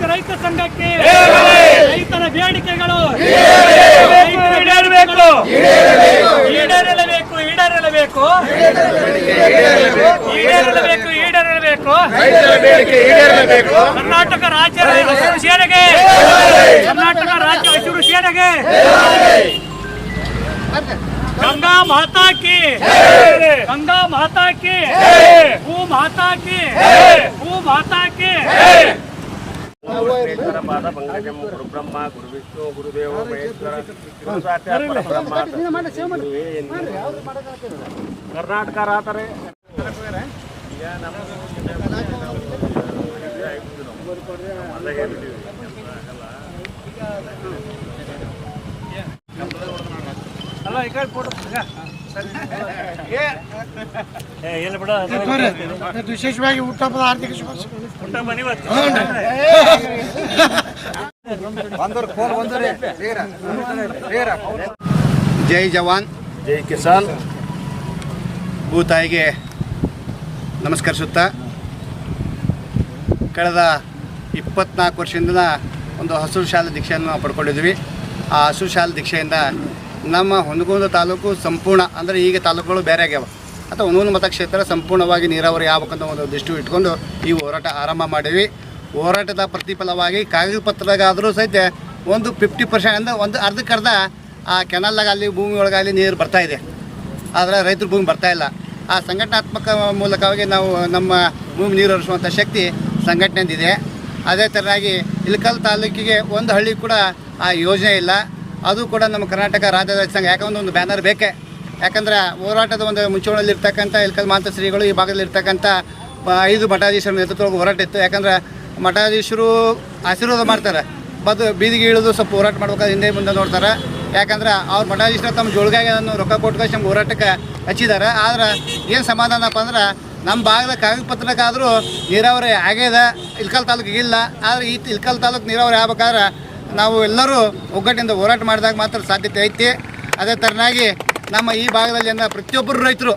ರಾಜ್ಯ ರೈತ ಸಂಘಕ್ಕೆ ರೈತರ ಬೇಡಿಕೆಗಳು ಈಡೇರಬೇಕು. ಈಡೇರಲೇಬೇಕು ಈಡೇರಲೇಬೇಕು ಈಡೇರಲೇಬೇಕು ಈಡೇರಲೇಬೇಕು ಕರ್ನಾಟಕ ರಾಜ್ಯ ಹಸಿರು ಸೇನೆಗೆ. ಕರ್ನಾಟಕ ರಾಜ್ಯ ಹಸಿರು ಸೇನೆಗೆ. ಗಂಗಾ ಮಾತಾ ಕಿ. ಗಂಗಾ ಮಾತಾ ಕಿ. ಭೂ ಮಾತಾ ಕಿ. ಭೂ ಮಾತಾ ಕಿ. ಪರಮಾದ ಪಂಕಜಂ ಗುರು ಗುರುವಿಷ್ಣು ಗುರು ವಿಷ್ಣು ಗುರುದೇವ ಮಹೇಶ್ವರ. ಕರ್ನಾಟಕ ರಾತಾರೆ. ಅಲ್ಲ ಈ ಕಡೆ ಫೋಟೋ ವಿಶೇಷವಾಗಿ ಹುಟ್ಟಹಬ್ಬದ ಆರ್ಥಿಕ ಶುಭ ಊಟ ಮನೆ ಜೈ ಜವಾನ್. ಜೈ ಕಿಸಾನ್. ಭೂತಾಯಿಗೆ ನಮಸ್ಕರಿಸುತ್ತಾ. ಕಳೆದ ಇಪ್ಪತ್ನಾಲ್ಕು ವರ್ಷದಿಂದ ಒಂದು ಹಸಿರು ಶಾಲೆ ದೀಕ್ಷೆಯನ್ನು ಪಡ್ಕೊಂಡಿದ್ವಿ. ಆ ಹಸಿರು ಶಾಲೆ ದೀಕ್ಷೆಯಿಂದ ನಮ್ಮ ಹುನಗುಂದ ತಾಲೂಕು ಸಂಪೂರ್ಣ ಅಂದರೆ ಈಗ ತಾಲೂಕುಗಳು ಬೇರೆ ಆಗ್ಯಾವ. ಅಥವಾ ಒಂದೊಂದು ಮತಕ್ಷೇತ್ರ ಸಂಪೂರ್ಣವಾಗಿ ನೀರಾವರಿ ಆಗ್ಬೇಕಂತ ಒಂದು ದೃಷ್ಟಿ ಇಟ್ಕೊಂಡು ಈ ಹೋರಾಟ ಆರಂಭ ಮಾಡೀವಿ ಹೋರಾಟದ ಪ್ರತಿಫಲವಾಗಿ ಕಾಗದ ಪತ್ರದಾಗಾದರೂ ಸಹಿತ ಒಂದು ಫಿಫ್ಟಿ ಪರ್ಸೆಂಟ್ ಅಂದರೆ ಒಂದು ಅರ್ಧಕ್ಕರ್ಧ ಆ ಕೆನಲ್ದಾಗ ಅಲ್ಲಿ ಭೂಮಿ ಒಳಗಾಗಲಿ ನೀರು ಬರ್ತಾ ಇದೆ. ಆದರೆ ರೈತರ ಭೂಮಿ ಬರ್ತಾ ಇಲ್ಲ. ಆ ಸಂಘಟನಾತ್ಮಕ ಮೂಲಕವಾಗಿ ನಾವು ನಮ್ಮ ಭೂಮಿ ನೀರು ಹರಿಸುವಂಥ ಶಕ್ತಿ ಸಂಘಟನೆಯಿಂದಿದೆ ಅದೇ ಥರನಾಗಿ ಇಳಕಲ್ ತಾಲೂಕಿಗೆ ಒಂದು ಹಳ್ಳಿ ಕೂಡ ಆ ಯೋಜನೆ ಇಲ್ಲ. ಅದು ಕೂಡ ನಮ್ಮ ಕರ್ನಾಟಕ ರಾಜ್ಯ ರೈತ ಸಂಘ. ಯಾಕಂದ್ರೆ ಒಂದು ಬ್ಯಾನರ್ ಬೇಕೇ. ಯಾಕಂದ್ರೆ ಹೋರಾಟದ ಒಂದು ಮುಂಚೂಣಿಯಲ್ಲಿರ್ತಕ್ಕಂಥ ಇಳಕಲ್ ಮಾತ ಶ್ರೀಗಳು ಈ ಭಾಗದಲ್ಲಿರ್ತಕ್ಕಂಥ ಐದು ಮಠಾಧೀಶರ ನೇತೃತ್ವದ ಹೋರಾಟ ಇತ್ತು. ಯಾಕಂದ್ರೆ ಮಠಾಧೀಶರು ಆಶೀರ್ವಾದ ಮಾಡ್ತಾರೆ. ಬದು ಬೀದಿಗೆ ಇಳಿದು ಸ್ವಲ್ಪ ಹೋರಾಟ ಮಾಡ್ಬೇಕಾದ್ರೆ ಹಿಂದೆ ಮುಂದೆ ನೋಡ್ತಾರೆ. ಯಾಕಂದ್ರೆ ಅವ್ರ ಮಠಾಧೀಶರು ತಮ್ಮ ಜೋಳಿಗಾಗಿ ಅದನ್ನು ರೊಕ್ಕ ಕೊಟ್ಕೊಂಡು ನಮ್ಮ ಹೋರಾಟಕ್ಕೆ ಹಚ್ಚಿದ್ದಾರೆ. ಆದ್ರೆ ಏನು ಸಮಾಧಾನಪ್ಪ ಅಂದ್ರೆ ನಮ್ಮ ಭಾಗದ ಕಾಗದ ಪತ್ರಕ್ಕಾದರೂ ನೀರಾವರಿ ಆಗ್ಯದ ಇಲ್ಕಲ್ ತಾಲೂಕಿಗೆ ಇಲ್ಲ. ಆದರೆ ಈ ಇಲ್ಕಲ್ ತಾಲೂಕು ನೀರಾವರಿ ಆಗ್ಬೇಕಾದ್ರೆ ನಾವು ಎಲ್ಲರೂ ಒಗ್ಗಟ್ಟಿನಿಂದ ಹೋರಾಟ ಮಾಡಿದಾಗ ಮಾತ್ರ ಸಾಧ್ಯತೆ ಐತಿ. ಅದೇ ತರನಾಗಿ ನಮ್ಮ ಈ ಭಾಗದಲ್ಲಿ ಪ್ರತಿಯೊಬ್ಬರು ರೈತರು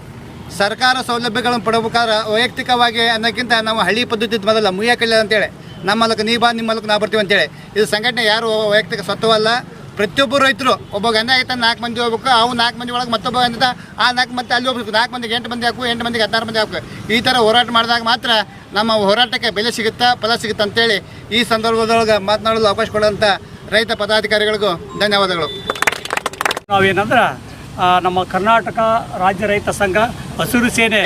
ಸರ್ಕಾರ ಸೌಲಭ್ಯಗಳನ್ನು ಪಡಬೇಕಾದ್ರೆ ವೈಯಕ್ತಿಕವಾಗಿ ಅನ್ನೋಕ್ಕಿಂತ ನಾವು ಹಳ್ಳಿ ಪದ್ಧತಿ ಮೊದಲ ಕಲ್ಯಾಣ ಅಂತೇಳಿ. ನಮ್ಮ ನೀ ಬಾ, ನಿಮ್ಮ ಮೂಲಕ ನಾವು ಬರ್ತೀವಿ ಅಂತೇಳಿ. ಇದು ಸಂಘಟನೆ ಯಾರು ವೈಯಕ್ತಿಕ ಸತ್ವವಲ್ಲ ಪ್ರತಿಯೊಬ್ಬರು ರೈತರು. ಒಬ್ಬ ಗಂಧ ಆಯ್ತಾ ನಾಲ್ಕು ಮಂದಿ ಹೋಗ್ಬೇಕು. ಅವು ನಾಲ್ಕು ಮಂದಿ ಒಳಗೆ ಮತ್ತೊಬ್ಬ ಅಂತ ಆ ನಾಲ್ಕು ಮಂದಿ ಅಲ್ಲಿ ಹೋಗ್ಬೇಕು. ನಾಲ್ಕು ಮಂದಿಗೆ ಎಂಟು ಮಂದಿ ಹಾಕು, ಎಂಟು ಮಂದಿಗೆ ಹದಿನಾರು ಮಂದಿ ಹಾಕು. ಈ ಥರ ಹೋರಾಟ ಮಾಡಿದಾಗ ಮಾತ್ರ ನಮ್ಮ ಹೋರಾಟಕ್ಕೆ ಬೆಲೆ ಸಿಗುತ್ತಾ, ಫಲ ಸಿಗುತ್ತಾ ಅಂತೇಳಿ ಈ ಸಂದರ್ಭದೊಳಗೆ ಮಾತನಾಡಲು ಅವಕಾಶ ಕೊಡುವಂಥ ರೈತ ಪದಾಧಿಕಾರಿಗಳಿಗೂ ಧನ್ಯವಾದಗಳು. ನಾವೇನಂದ್ರೆ ನಮ್ಮ ಕರ್ನಾಟಕ ರಾಜ್ಯ ರೈತ ಸಂಘ ಹಸಿರು ಸೇನೆ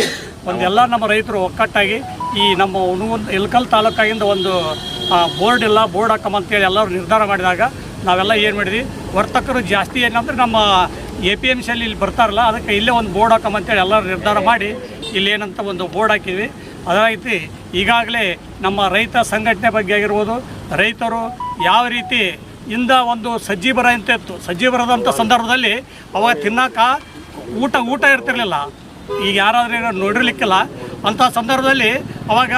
ಒಂದೆಲ್ಲ ನಮ್ಮ ರೈತರು ಒಕ್ಕಟ್ಟಾಗಿ ಈ ನಮ್ಮ ಒಂದು ಇಲ್ಕಲ್ ತಾಲೂಕಾಗಿಂದ ಒಂದು ಬೋರ್ಡ್ ಇಲ್ಲ, ಬೋರ್ಡ್ ಹಾಕಮ್ಮ ಅಂತೇಳಿ ಎಲ್ಲರೂ ನಿರ್ಧಾರ ಮಾಡಿದಾಗ ನಾವೆಲ್ಲ ಏನು ಮಾಡಿದ್ವಿ? ವರ್ತಕರು ಜಾಸ್ತಿ ಏನಂದ್ರೆ ನಮ್ಮ ಎ ಪಿ ಎಂ ಸಿಯಲ್ಲಿ ಇಲ್ಲಿ ಬರ್ತಾರಲ್ಲ, ಅದಕ್ಕೆ ಇಲ್ಲೇ ಒಂದು ಬೋರ್ಡ್ ಹಾಕಮ್ಮ ಅಂತೇಳಿ ಎಲ್ಲರೂ ನಿರ್ಧಾರ ಮಾಡಿ ಇಲ್ಲಿ ಏನಂತ ಒಂದು ಬೋರ್ಡ್ ಹಾಕಿದ್ವಿ. ಅದಾಯ್ತು, ಈಗಾಗಲೇ ನಮ್ಮ ರೈತ ಸಂಘಟನೆ ಬಗ್ಗೆ ಆಗಿರ್ಬೋದು, ರೈತರು ಯಾವ ರೀತಿ ಇಂದ ಒಂದು ಸಜ್ಜಿ ಬರ ಅಂತ ಇತ್ತು. ಸಜ್ಜಿ ಬರದಂಥ ಸಂದರ್ಭದಲ್ಲಿ ಅವಾಗ ತಿನ್ನಕ ಊಟ ಊಟ ಇರ್ತಿರ್ಲಿಲ್ಲ. ಈಗ ಯಾರಾದರೂ ನೋಡಿರ್ಲಿಕ್ಕಿಲ್ಲ. ಅಂಥ ಸಂದರ್ಭದಲ್ಲಿ ಅವಾಗ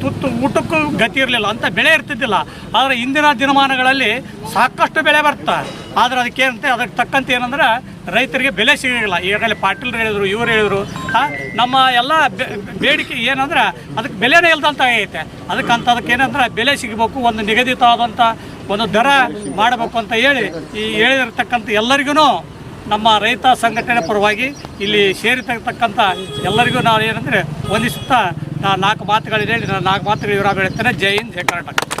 ತುತ್ತು ಊಟಕ್ಕೂ ಗತಿ ಇರಲಿಲ್ಲ. ಅಂತ ಬೆಳೆ ಇರ್ತಿದ್ದಿಲ್ಲ. ಆದರೆ ಇಂದಿನ ದಿನಮಾನಗಳಲ್ಲಿ ಸಾಕಷ್ಟು ಬೆಳೆ ಬರುತ್ತೆ ಆದರೆ ಅದಕ್ಕೆ ಏನಂತೆ ಅದಕ್ಕೆ ತಕ್ಕಂತೆ ಏನಂದ್ರೆ ರೈತರಿಗೆ ಬೆಲೆ ಸಿಗಲಿಲ್ಲ ಈಗಾಗಲೇ ಪಾಟೀಲ್ ಹೇಳಿದರು, ಇವರು ಹೇಳಿದ್ರು. ನಮ್ಮ ಎಲ್ಲ ಬೇಡಿಕೆ ಏನಂದ್ರೆ ಅದಕ್ಕೆ ಬೆಲೆನೇ ಇಲ್ದಂತ ಆಗೈತೆ ಅದಕ್ಕೆ ಅಂತ ಅದಕ್ಕೆ ಏನಂದ್ರೆ ಬೆಲೆ ಸಿಗಬೇಕು, ಒಂದು ನಿಗದಿತವಾದಂಥ ಒಂದು ದರ ಮಾಡಬೇಕು ಅಂತ ಹೇಳಿ ಈ ಹೇಳಿರ್ತಕ್ಕಂಥ ಎಲ್ಲರಿಗೂ ನಮ್ಮ ರೈತ ಸಂಘಟನೆ ಪರವಾಗಿ ಇಲ್ಲಿ ಸೇರಿರ್ತಕ್ಕಂಥ ಎಲ್ಲರಿಗೂ ನಾವು ಏನಂದರೆ ವಂದಿಸುತ್ತಾ ನಾಲ್ಕು ಮಾತುಗಳು ಹೇಳಿ ನಾಲ್ಕು ಮಾತುಗಳು ಇವರಾಗ ಹೇಳ್ತೇನೆ. ಜೈ ಹಿಂದ್, ಜೈ ಕರ್ನಾಟಕ.